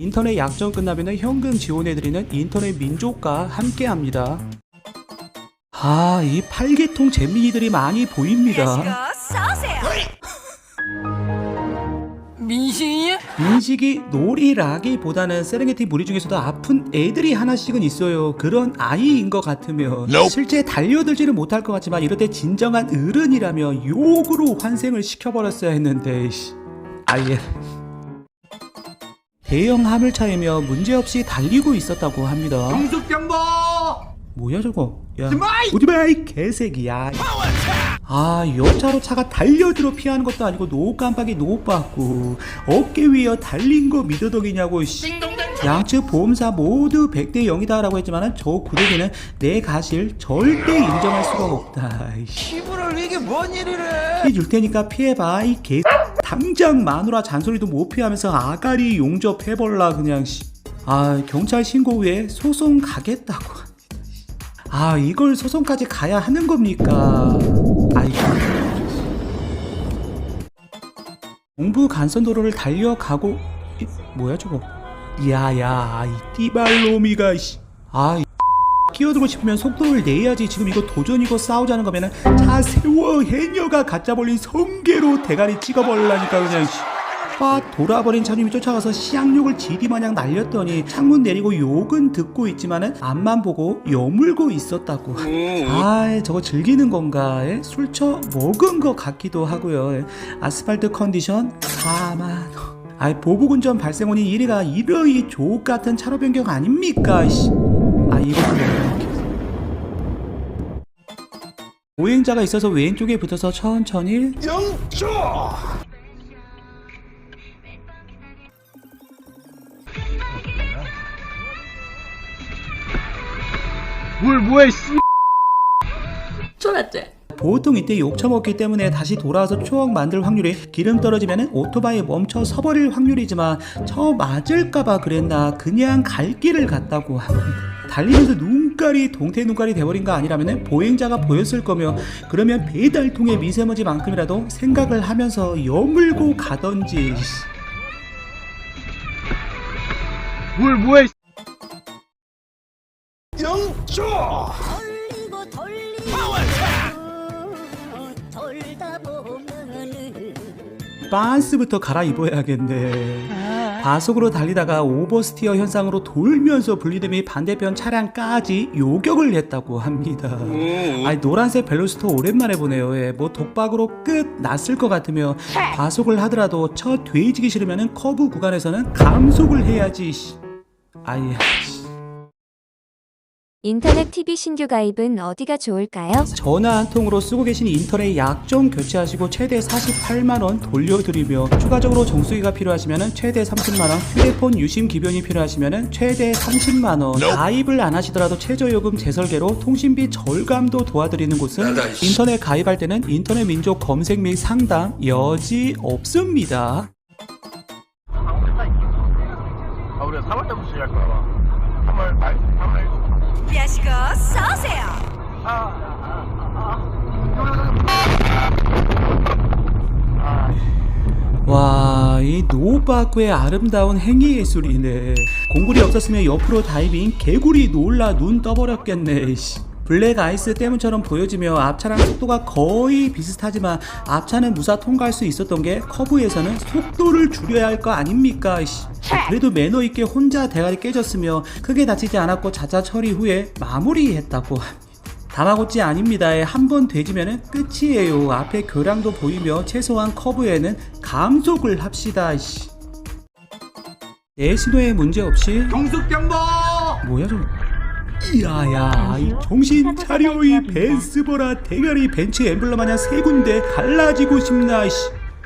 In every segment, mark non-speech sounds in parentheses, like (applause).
인터넷 약정 끝나면 현금 지원해드리는 인터넷 민족과 함께합니다. 아, 이 팔계통 잼민이들이 많이 보입니다. 쏘세요. 민식이? 민식이 놀이라기보다는 세렝게티 무리 중에서도 아픈 애들이 하나씩은 있어요. 그런 아이인 것 같으면 실제 달려들지는 못할 것 같지만 이럴 때 진정한 어른이라면 욕으로 환생을 시켜버렸어야 했는데 씨. 아예 대형 화물차이며 문제없이 달리고 있었다고 합니다. 정숙병보 뭐야 저거? 야, 오토바이! 오토바이 개새끼야. 아, 옆차로 차가 달려들어 피하는 것도 아니고 노 깜빡이 노 받고 어깨 위에 달린 거 미더덕이냐고 씨. 양측 보험사 모두 100대 0이다 라고 했지만은 저 구대기는 내 가실 절대 인정할 수가 없다. 씨. 피부를 이게 뭔 일이래 피줄 테니까 피해봐 이 개. 당장 마누라 잔소리도 못 피하면서 아가리 용접해볼라 그냥 씨. 아 경찰 신고 후에 소송 가겠다고. 아 이걸 소송까지 가야 하는 겁니까? 아이고. 공부 간선도로를 달려가고 이, 뭐야 저거? 야야 이 띠발놈이가 씨. 아 이, (laughs) 끼어들고 싶으면 속도를 내야지 지금 이거 도전이고 싸우자는 거면은 차 세워 해녀가 가짜 벌린 성게로 대가리 찍어버리려니까 그냥 씨. 빡 돌아버린 차님이 쫓아가서 시향욕을 지리마냥 날렸더니 창문 내리고 욕은 듣고 있지만은 앞만 보고 여물고 있었다고 아 저거 즐기는 건가 예? 술처 먹은 것 같기도 하고요 예. 아스팔트 컨디션 4만 아 보복운전 발생원이 1위가 이러이 조옥 같은 차로 변경 아닙니까 씨. 아 이거 보행자가 있어서 왼쪽에 붙어서 천천히 영조 뭘 뭐해 씨 쫄았지? 보통 이때 욕 처먹기 때문에 다시 돌아와서 추억 만들 확률이 기름 떨어지면 오토바이 멈춰 서버릴 확률이지만 저 맞을까봐 그랬나 그냥 갈 길을 갔다고 합니다. 달리면서 눈깔이 동태 눈깔이 돼버린 거 아니라면 보행자가 보였을 거며 그러면 배달통의 미세먼지만큼이라도 생각을 하면서 여물고 가던지 뭘 뭐해 빤스부터 갈아입어야겠네. 과속으로 달리다가 오버스티어 현상으로 돌면서 분리됨이 반대편 차량까지 요격을 했다고 합니다. 아니 노란색 벨로스터 오랜만에 보네요. 예, 뭐 독박으로 끝 났을 것 같으며 과속을 하더라도 첫 뒤지기 싫으면 커브 구간에서는 감속을 해야지. 씨. 아예. 씨. 인터넷 TV 신규 가입은 어디가 좋을까요? 전화 한 통으로 쓰고 계신 인터넷 약정 교체하시고 최대 48만 원 돌려드리며 추가적으로 정수기가 필요하시면 최대 30만 원, 휴대폰 유심 기변이 필요하시면 최대 30만 원. 가입을 안 하시더라도 최저요금 재설계로 통신비 절감도 도와드리는 곳은 인터넷 가입할 때는 인터넷 민족 검색 및 상담 여지 없습니다. 아 우리가 3월 때부터 시작할 거야 아마 3월 말 3월 야식어 쏘세요. 와, 이 노바구의 아름다운 행위 예술이네. 공굴이 없었으면 옆으로 다이빙 개구리 놀라 눈 떠버렸겠네. 씨. 블랙 아이스 때문처럼 보여지며 앞차랑 속도가 거의 비슷하지만 앞차는 무사 통과할 수 있었던 게 커브에서는 속도를 줄여야 할 거 아닙니까? 씨. 그래도 매너 있게 혼자 대가리 깨졌으며 크게 다치지 않았고 자자 처리 후에 마무리했다고 합니다. 다마고치 아닙니다에 한 번 되지면 끝이에요. 앞에 교량도 보이며 최소한 커브에는 감속을 합시다. 씨. 내 신호에 문제 없이 정숙병보 뭐야 저 이야야 이 정신 차려 이 벤스보라 대가리 벤츠 엠블럼 마냥 세 군데 갈라지고 싶나 씨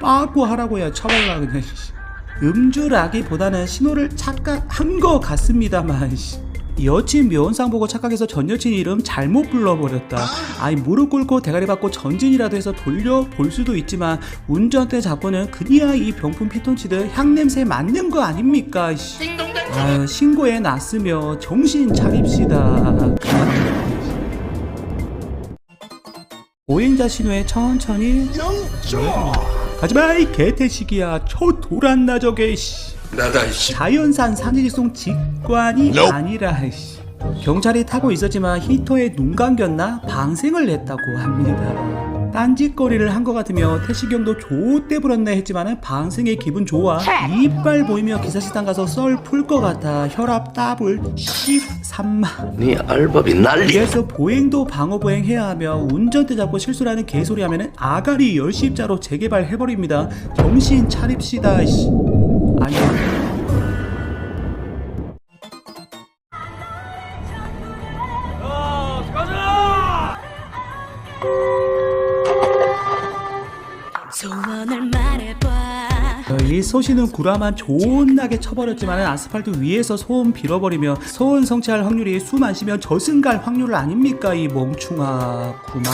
빠꾸 하라고야 쳐발라 그냥 씨. 음주라기보다는 신호를 착각한 것 같습니다만 씨. 여친 면상 보고 착각해서 전 여친 이름 잘못 불러버렸다. 아이 무릎 꿇고 대가리 받고 전진이라도 해서 돌려 볼 수도 있지만 운전대 잡고는 그니야 이 병풍 피톤치드 향 냄새 맞는 거 아닙니까? 씨. 아유 신고해 놨으며 정신 차립시다. 보행자 신호에 천천히 영조 가지마 이 개태식이야 저 돌았나 저게 씨. 나다 씨. 자연산 산일송 직관이 아니라 씨. 경찰이 타고 있었지만 히터에 눈 감겼나 방생을 냈다고 합니다. 딴짓거리를 한 것 같으며 태시경도 좋대 불었네 했지만은 방생의 기분 좋아 이빨 보이며 기사식당 가서 썰 풀 것 같아 혈압 더블 13만 네 알바비 난리. 그래서 보행도 방어 보행 해야 하며 운전대 잡고 실수라는 개소리 하면은 아가리 열십자로 재개발 해버립니다 정신 차립시다 씨. 아니 소시는 구라만 존나게 쳐버렸지만 아스팔트 위에서 소음 빌어버리며 소음 성취할 확률이 숨 안 쉬면 저승갈 확률 아닙니까 이 멍충아 구만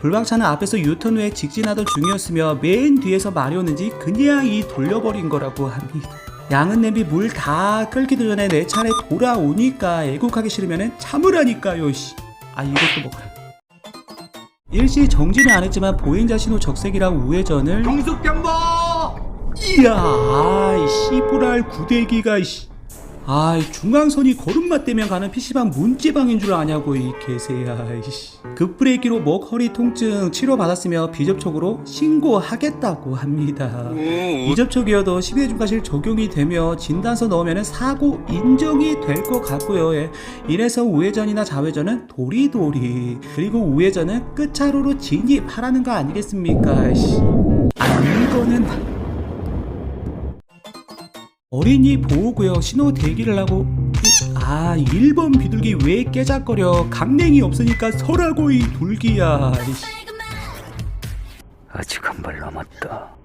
불박차는 앞에서 유턴 후에 직진하던 중이었으며 맨 뒤에서 말이었는지 그냥 이 돌려버린 거라고 합니다 양은 냄비 물 다 끓기도 전에 내 차례 돌아오니까 애국하기 싫으면 참으라니까요 씨. 아 이것도 먹어라 일시 정지는 안 했지만 보행자 신호 적색이랑 우회전을 공숙병보. 이야, 아이 씨부랄 구대기가 이씨. 아이 중앙선이 걸음마 떼면 가는 PC방 문지방인 줄 아냐고 이 개새야 이씨. 급브레이키로 목 허리 통증 치료 받았으며 비접촉으로 신고하겠다고 합니다. 비접촉이어도 12회 중과실 적용이 되며 진단서 넣으면 사고 인정이 될 것 같고요. 예. 이래서 우회전이나 좌회전은 도리도리 그리고 우회전은 끝차로로 진입하라는 거 아니겠습니까? 씨. 아 이거는 어린이 보호구역 신호 대기를 하고 아 1번 비둘기 왜 깨작거려 강냉이 없으니까 설하고 이 둘기야 이씨. 아직 한 발 남았다.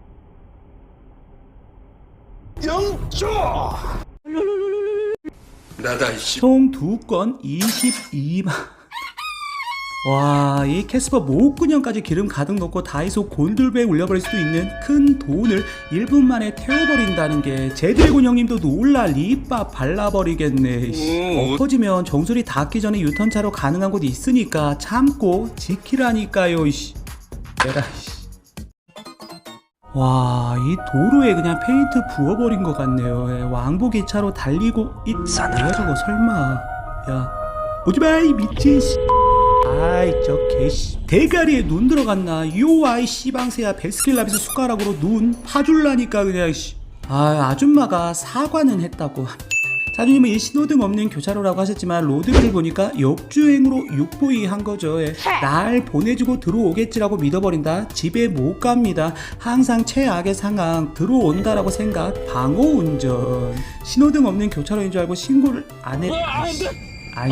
나다 씨. 총두 건 22만 와, 이 캐스퍼 목근형까지 기름 가득 넣고 다이소 골드벨 올려버릴 수도 있는 큰 돈을 1분 만에 태워버린다는 게 제드래곤 형님도 놀라 립밥 발라버리겠네. 씨. 엎어지면 정수리 닿기 전에 유턴차로 가능한 곳이 있으니까 참고 지키라니까요. 이씨. 내라. 이씨. 와, 이 도로에 그냥 페인트 부어버린 것 같네요. 예, 왕복이 차로 달리고 이 뭐야 저거 설마? 야, 오지마 이 미친 씨. 아이 저 개씨. 대가리에 눈 들어갔나? 요 아이 씨방새야 베스킨라빈스 숟가락으로 눈 파줄라니까 그냥 씨. 아 아줌마가 사과는 했다고. 사장님은 이 신호등 없는 교차로라고 하셨지만 로드뷰를 보니까 역주행으로 육보이 한 거죠. 예. 날 보내주고 들어오겠지라고 믿어버린다. 집에 못 갑니다. 항상 최악의 상황. 들어온다라고 생각. 방어 운전. 신호등 없는 교차로인 줄 알고 신고를 안 했... 아이